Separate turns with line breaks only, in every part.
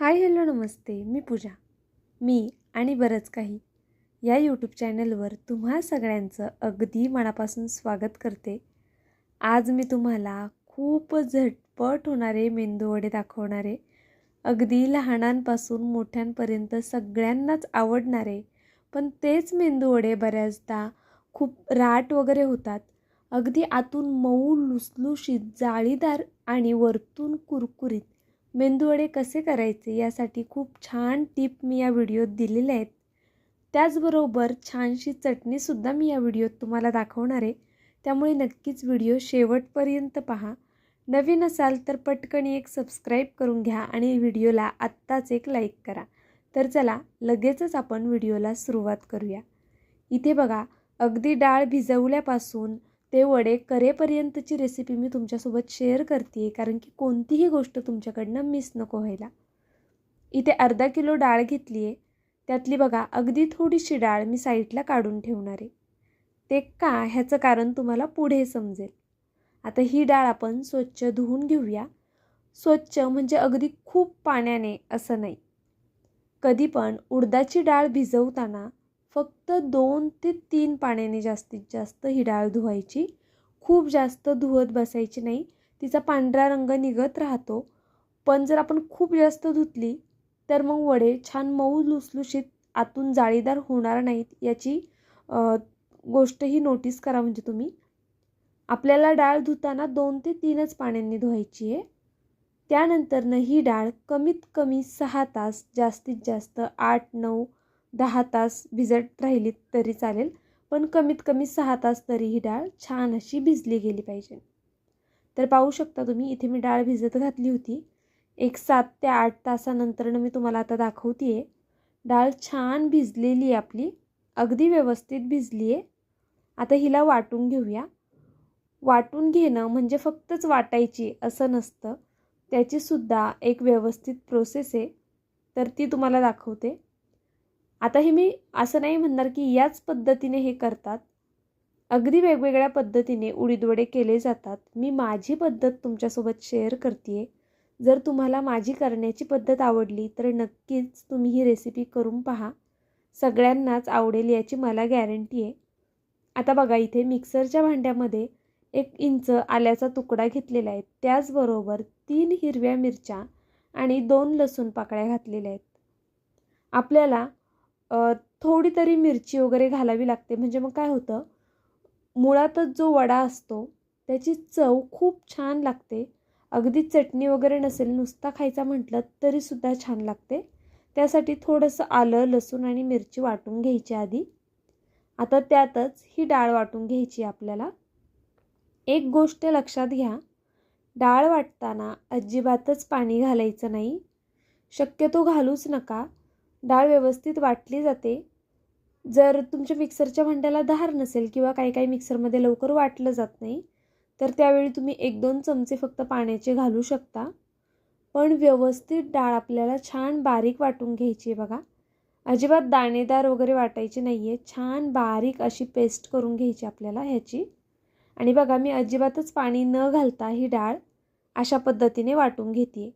Hi hello नमस्ते. मी पूजा. मी आणि बरंच काही या यूट्यूब चॅनलवर तुम्हा सगळ्यांचं अगदी मनापासून स्वागत करते. आज मी तुम्हाला खूप झटपट होणारे मेंदूवडे दाखवणारे अगदी लहानांपासून मोठ्यांपर्यंत सगळ्यांनाच आवडणारे पण तेच मेंदूवडे बऱ्याचदा खूप राट वगैरे होतात. अगदी आतून मऊ लुसलुशीत जाळीदार आणि वरतून कुरकुरीत मेंदूवडे कसे करायचे यासाठी खूप छान टिप मी या व्हिडिओत दिलेल्या आहेत. त्याचबरोबर छानशी चटणीसुद्धा मी या व्हिडिओत तुम्हाला दाखवणार आहे. त्यामुळे नक्कीच व्हिडिओ शेवटपर्यंत पहा. नवीन असाल तर पटकन एक सबस्क्राईब करून घ्या आणि व्हिडिओला आत्ताच एक लाईक करा. तर चला लगेचच आपण व्हिडिओला सुरुवात करूया. इथे बघा अगदी डाळ भिजवल्यापासून ते वडे करेपर्यंतची रेसिपी मी तुमच्यासोबत शेअर करते आहे कारण की कोणतीही गोष्ट तुमच्याकडनं मिस नको व्हायला. इथे अर्धा किलो डाळ घेतली आहे त्यातली बघा अगदी थोडीशी डाळ मी साईडला काढून ठेवणार आहे. ते का? ह्याचं कारण तुम्हाला पुढे समजेल. आता ही डाळ आपण स्वच्छ धुवून घेऊया. स्वच्छ म्हणजे अगदी खूप पाण्याने असं नाही. कधी पण उडदाची डाळ भिजवताना फक्त दोन ते तीन पाण्याने जास्तीत जास्त ही डाळ धुवायची. खूप जास्त धुवत बसायची नाही. तिचा पांढरा रंग निघत राहतो. पण जर आपण खूप जास्त धुतली तर मग वडे छान मऊ लुसलुशीत आतून जाळीदार होणार नाहीत याची गोष्टही नोटीस करा म्हणजे तुम्ही. आपल्याला डाळ धुताना दोन ते तीनच पाण्यांनी धुवायची आहे. त्यानंतरनं ही डाळ कमीत कमी सहा तास जास्तीत जास्त आठ नऊ दहा तास भिजत राहिली तरी चालेल पण कमीत कमी सहा तास तरी ही डाळ छान अशी भिजली गेली पाहिजे. तर पाहू शकता तुम्ही इथे मी डाळ भिजत घातली होती. एक सात ते आठ तासानंतरनं मी तुम्हाला आता दाखवते आहे डाळ छान भिजलेली आहे आपली अगदी व्यवस्थित भिजली आहे. आता हिला वाटून घेऊया. वाटून घेणं म्हणजे फक्तच वाटायची असं नसतं. त्याचीसुद्धा एक व्यवस्थित प्रोसेस आहे. तर ती तुम्हाला दाखवते. आता हे मी असं नाही म्हणणार की याच पद्धतीने हे करतात. अगदी वेगवेगळ्या पद्धतीने उडीदवडे केले जातात. मी माझी पद्धत तुमच्यासोबत शेअर करते आहे जर तुम्हाला माझी करण्याची पद्धत आवडली तर नक्कीच तुम्ही ही रेसिपी करून पहा. सगळ्यांनाच आवडेल याची मला गॅरंटी आहे. आता बघा इथे मिक्सरच्या भांड्यामध्ये एक इंच आल्याचा तुकडा घेतलेला आहे. त्याचबरोबर तीन हिरव्या मिरच्या आणि दोन लसूण पाकळ्या घातलेल्या आहेत. आपल्याला थोडी तरी मिरची वगैरे घालावी लागते. म्हणजे मग काय होतं मुळातच जो वडा असतो त्याची चव खूप छान लागते. अगदी चटणी वगैरे नसेल नुसता खायचा म्हटलं तरीसुद्धा छान लागते. त्यासाठी थोडंसं आलं लसूण आणि मिरची वाटून घ्यायची आधी. आता त्यातच ही डाळ वाटून घ्यायची आपल्याला. एक गोष्ट लक्षात घ्या डाळ वाटताना अजिबातच पाणी घालायचं नाही. शक्यतो घालूच नका. डाळ व्यवस्थित वाटली जाते. जर तुमच्या मिक्सरच्या भांड्याला धार नसेल किंवा काही काही मिक्सरमध्ये लवकर वाटलं जात नाही तर त्यावेळी तुम्ही एक दोन चमचे फक्त पाण्याचे घालू शकता. पण व्यवस्थित डाळ आपल्याला छान बारीक वाटून घ्यायची आहे बघा. अजिबात दाणेदार वगैरे वाटायची नाही आहे छान बारीक अशी पेस्ट करून घ्यायची आपल्याला ह्याची. आणि बघा मी अजिबातच पाणी न घालता ही डाळ अशा पद्धतीने वाटून घेते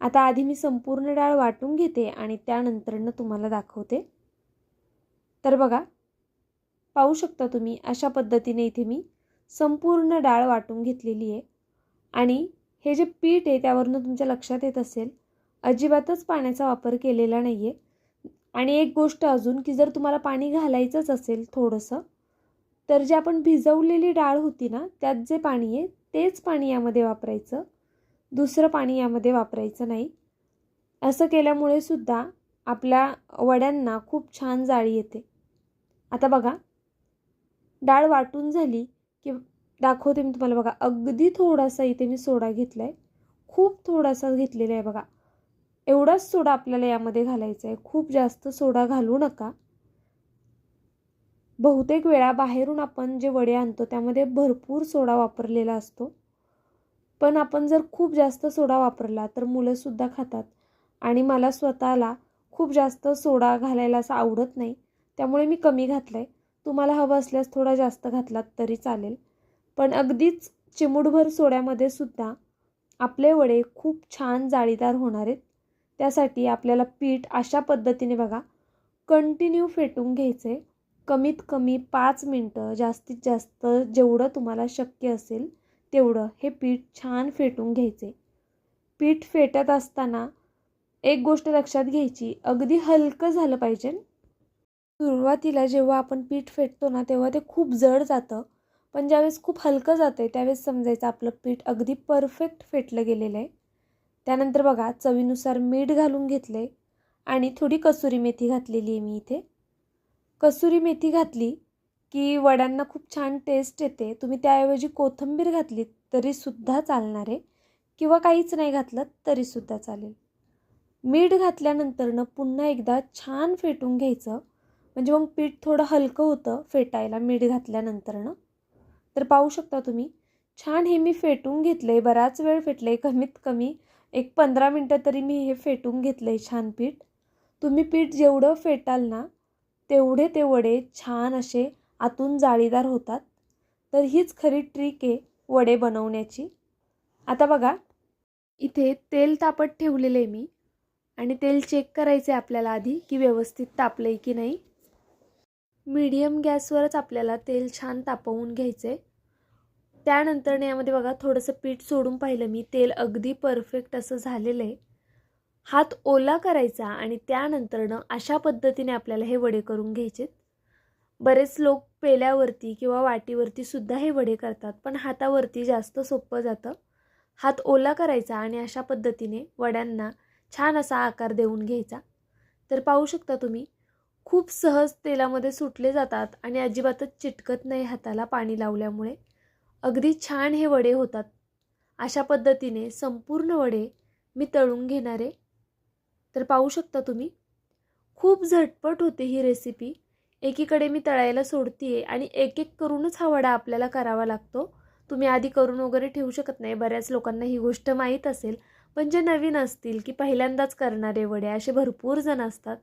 आता आधी मी संपूर्ण डाळ वाटून घेते आणि त्यानंतरनं तुम्हाला दाखवते. तर बघा पाहू शकता तुम्ही अशा पद्धतीने इथे मी संपूर्ण डाळ वाटून घेतलेली आहे. आणि हे जे पीठ आहे त्यावरनं तुमच्या लक्षात येत असेल अजिबातच पाण्याचा वापर केलेला नाही आहे आणि एक गोष्ट अजून की जर तुम्हाला पाणी घालायचंच असेल थोडंसं तर जे आपण भिजवलेली डाळ होती ना त्यात जे पाणी आहे तेच पाणी यामध्ये वापरायचं. दुसरं पाणी यामध्ये वापरायचं नाही. असं केल्यामुळे सुद्धा आपल्या वड्यांना खूप छान जाळी येते. आता बघा डाळ वाटून झाली की दाखवते मी तुम्हाला. बघा अगदी थोडासा इथे मी सोडा घेतला आहे खूप थोडासा घेतलेला आहे बघा. एवढाच सोडा आपल्याला यामध्ये घालायचा आहे. खूप जास्त सोडा घालू नका. बहुतेक वेळा बाहेरून आपण जे वडे आणतो त्यामध्ये भरपूर सोडा वापरलेला असतो. पण आपण जर खूप जास्त सोडा वापरला तर मुलंसुद्धा खातात. आणि मला स्वतःला खूप जास्त सोडा घालायला असं आवडत नाही. त्यामुळे मी कमी घातला आहे तुम्हाला हवं असल्यास थोडा जास्त घातलात तरी चालेल. पण अगदीच चिमूटभर सोड्यामध्ये सुद्धा आपले वडे खूप छान जाळीदार होणार आहेत. त्यासाठी आपल्याला पीठ अशा पद्धतीने बघा. कंटिन्यू फेटून घ्यायचं. आहे कमीत कमी पाच मिनटं जास्तीत जास्त जेवढं तुम्हाला शक्य असेल तेवढं हे पीठ छान फेटून घ्यायचे. पीठ फेटत असताना एक गोष्ट लक्षात घ्यायची अगदी हलकं झालं पाहिजे. सुरुवातीला जेव्हा आपण पीठ फेटतो ना तेव्हा ते खूप जड जातं. पण ज्यावेळेस खूप हलकं जातं आहे त्यावेळेस समजायचं आपलं पीठ अगदी परफेक्ट फेटलं गेलेलं आहे. त्यानंतर बघा चवीनुसार मीठ घालून घेतले आणि थोडी कसुरी मेथी घातलेली आहे मी इथे. कसुरी मेथी घातली की वड्यांना खूप छान टेस्ट येते. तुम्ही त्याऐवजी कोथिंबीर घातली तरीसुद्धा चालणार आहे. किंवा काहीच नाही घातलं तरीसुद्धा चालेल. मीठ घातल्यानंतरनं पुन्हा एकदा छान फेटून घ्यायचं. म्हणजे मग पीठ थोडं हलकं होतं फेटायला मीठ घातल्यानंतरनं. तर पाहू शकता तुम्ही छान हे मी फेटून घेतलं आहे बराच वेळ फेटलं आहे कमीत कमी एक पंधरा मिनटं तरी मी हे फेटून घेतलं आहे छान पीठ. तुम्ही पीठ जेवढं फेटाल ना तेवढे ते वडे छान असे आतून जाळीदार होतात. तर हीच खरी ट्रिक आहे वडे बनवण्याची. आता बघा. इथे तेल तापत ठेवलेलं आहे मी. आणि तेल चेक करायचं आहे आपल्याला आधी की व्यवस्थित तापलं आहे की नाही. मीडियम गॅसवरच आपल्याला तेल छान तापवून घ्यायचं आहे त्यानंतर यामध्ये बघा थोडंसं पीठ सोडून पाहिलं मी तेल अगदी परफेक्ट असं झालेलं आहे. हात ओला करायचा आणि त्यानंतरनं अशा पद्धतीने आपल्याला हे वडे करून घ्यायचेत. बरेच लोक पेल्यावरती किंवा वाटीवरती सुद्धा हे वडे करतात पण हातावरती जास्त सोपं जातं. हात ओला करायचा आणि अशा पद्धतीने वड्यांना छान असा आकार देऊन घ्यायचा. तर पाहू शकता तुम्ही खूप सहज तेलामध्ये सुटले जातात आणि अजिबातच चिटकत नाही हाताला पाणी लावल्यामुळे. अगदी छान हे वडे होतात. अशा पद्धतीने संपूर्ण वडे मी तळून घेणारे. तर पाहू शकता तुम्ही खूप झटपट होते ही रेसिपी एकीकडे मी तळायला सोडते आहे आणि एक एक करूनच हा वडा आपल्याला करावा लागतो. तुम्ही आधी करून वगैरे ठेवू शकत नाही. बऱ्याच लोकांना ही गोष्ट माहीत असेल. पण जे नवीन असतील की पहिल्यांदाच करणारे वडे असे भरपूर जण असतात.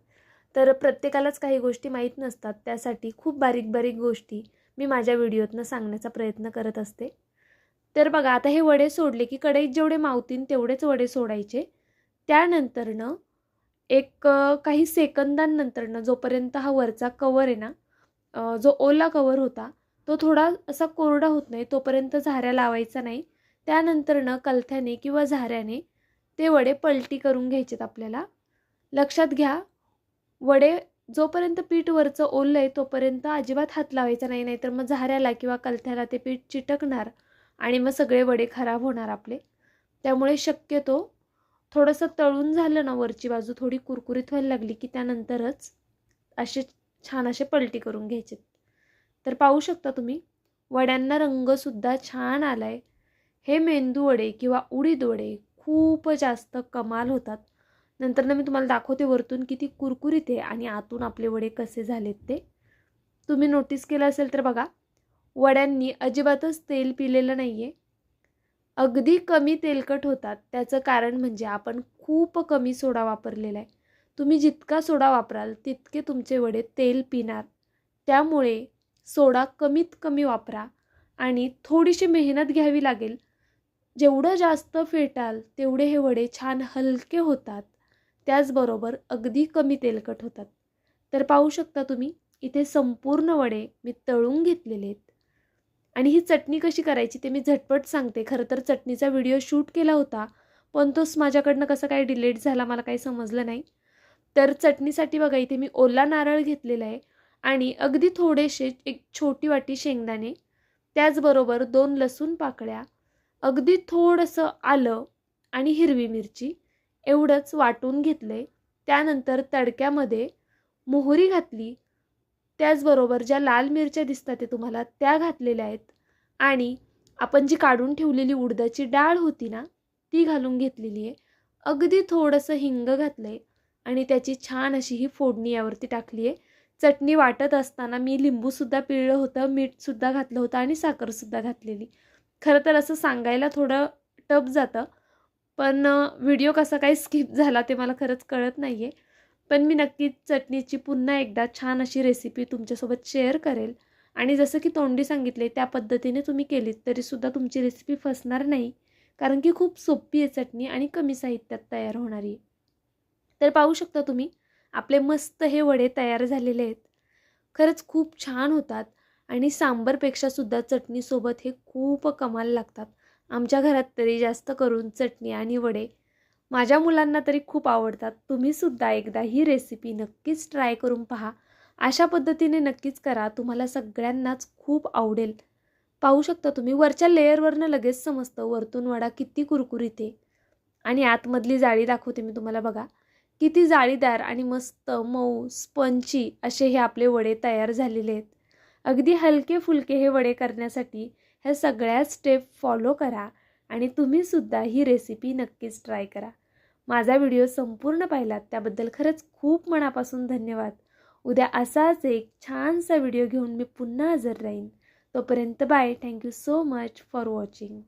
तर प्रत्येकालाच काही गोष्टी माहीत नसतात. त्यासाठी खूप बारीक बारीक गोष्टी मी माझ्या व्हिडिओतनं सांगण्याचा प्रयत्न करत असते. तर बघा आता हे वडे सोडले की कढईत जेवढे मावतीन तेवढेच वडे सोडायचे. त्यानंतरनं एक काही सेकंदांनंतरनं जोपर्यंत हा वरचा कवर आहे ना जो ओला कवर होता तो थोडा असा कोरडा होत नाही तोपर्यंत झाऱ्या लावायचा नाही. त्यानंतरनं कलथ्याने किंवा झाऱ्याने ते वडे पलटी करून घ्यायचेत आपल्याला. लक्षात घ्या वडे जोपर्यंत पीठ वरचं ओललं आहे तोपर्यंत अजिबात हात लावायचा नाही नाहीतर मग झाऱ्याला किंवा कलथ्याला ते पीठ चिटकणार आणि मग सगळे वडे खराब होणार आपले. त्यामुळे शक्यतो थोडंसं तळून झालं ना वरची बाजू थोडी कुरकुरीत व्हायला लागली की त्यानंतरच असे छान असे पलटी करून घ्यायचे. तर पाहू शकता तुम्ही वड्यांना रंगसुद्धा छान आला आहे हे मेंदू वडे किंवा उडीद वडे खूप जास्त कमाल होतात. नंतर ना मी तुम्हाला दाखवते वरतून किती कुरकुरीत आहे आणि आतून आपले वडे कसे झालेत ते. तुम्ही नोटीस केलं असेल तर बघा वड्यांनी अजिबातच तेल पिलेलं नाही आहे अगदी कमी तेलकट होतात. त्याचं कारण म्हणजे आपण खूप कमी सोडा वापरलेला आहे. तुम्ही जितका सोडा वापराल तितके तुमचे वडे तेल पिणार. त्यामुळे सोडा कमीत कमी वापरा आणि थोडीशी मेहनत घ्यावी लागेल. जेवढं जास्त फेटाल तेवढे हे वडे छान हलके होतात. त्याचबरोबर अगदी कमी तेलकट होतात. तर पाहू शकता तुम्ही इथे संपूर्ण वडे मी तळून घेतलेले आहेत. आणि ही चटणी कशी करायची ते मी झटपट सांगते. खरं तर चटणीचा व्हिडिओ शूट केला होता पण तोच माझ्याकडनं कसं काय डिलेट झाला मला काही समजलं नाही. तर चटणीसाठी बघा इथे मी ओला नारळ घेतलेला आहे आणि अगदी थोडेसे एक छोटी वाटी शेंगदाणे त्याचबरोबर दोन लसूण पाकळ्या अगदी थोडंसं आलं आणि हिरवी मिरची एवढंच वाटून घेतलं आहे त्यानंतर तडक्यामध्ये मोहरी घातली त्याचबरोबर ज्या लाल मिरच्या दिसतात ते तुम्हाला त्या घातलेल्या आहेत. आणि आपण जी काढून ठेवलेली उडदाची डाळ होती ना ती घालून घेतलेली आहे. अगदी थोडंसं हिंग घातलं आहे आणि त्याची छान अशी ही फोडणी यावरती टाकली आहे. चटणी वाटत असताना मी लिंबूसुद्धा पिळलं होतं मीठसुद्धा घातलं होतं आणि साखरसुद्धा घातलेली. खरं तर असं सांगायला थोडं टप जातं पण व्हिडिओ कसा काही स्किप झाला ते मला खरंच कळत नाही आहे पण मी नक्कीच चटणीची पुन्हा एकदा छान अशी रेसिपी तुमच्यासोबत शेअर करेल. आणि जसं की तोंडी सांगितले त्या पद्धतीने तुम्ही केलीत तरीसुद्धा तुमची रेसिपी फसणार नाही. कारण की खूप सोपी आहे चटणी आणि कमी साहित्यात तयार होणारी. तर पाहू शकता तुम्ही आपले मस्त हे वडे तयार झालेले आहेत. खरंच खूप छान होतात. आणि सांबरपेक्षासुद्धा चटणीसोबत हे खूप कमाल लागतात. आमच्या घरात तरी जास्त करून चटणी आणि वडे माझ्या मुलांना तरी खूप आवडतात. तुम्हीसुद्धा एकदा ही रेसिपी नक्कीच ट्राय करून पहा. अशा पद्धतीने नक्कीच करा. तुम्हाला सगळ्यांनाच खूप आवडेल. पाहू शकता तुम्ही वरच्या लेअरवरनं लगेच समजतं. वरतून वडा किती कुरकुरीत. आहे आणि आतमधली जाळी दाखवते मी तुम्हाला बघा. किती जाळीदार आणि मस्त मऊ स्पंची असे हे आपले वडे तयार झालेले आहेत. अगदी हलके फुलके हे वडे करण्यासाठी ह्या सगळ्या स्टेप फॉलो करा. आणि तुम्हीसुद्धा ही रेसिपी नक्कीच ट्राय करा. माझा व्हिडिओ संपूर्ण पाहिलात त्याबद्दल खरंच खूप मनापासून धन्यवाद. उद्या असाच एक छानसा व्हिडिओ घेऊन मी पुन्हा हजर राहीन. तोपर्यंत bye. Thank you so much for watching.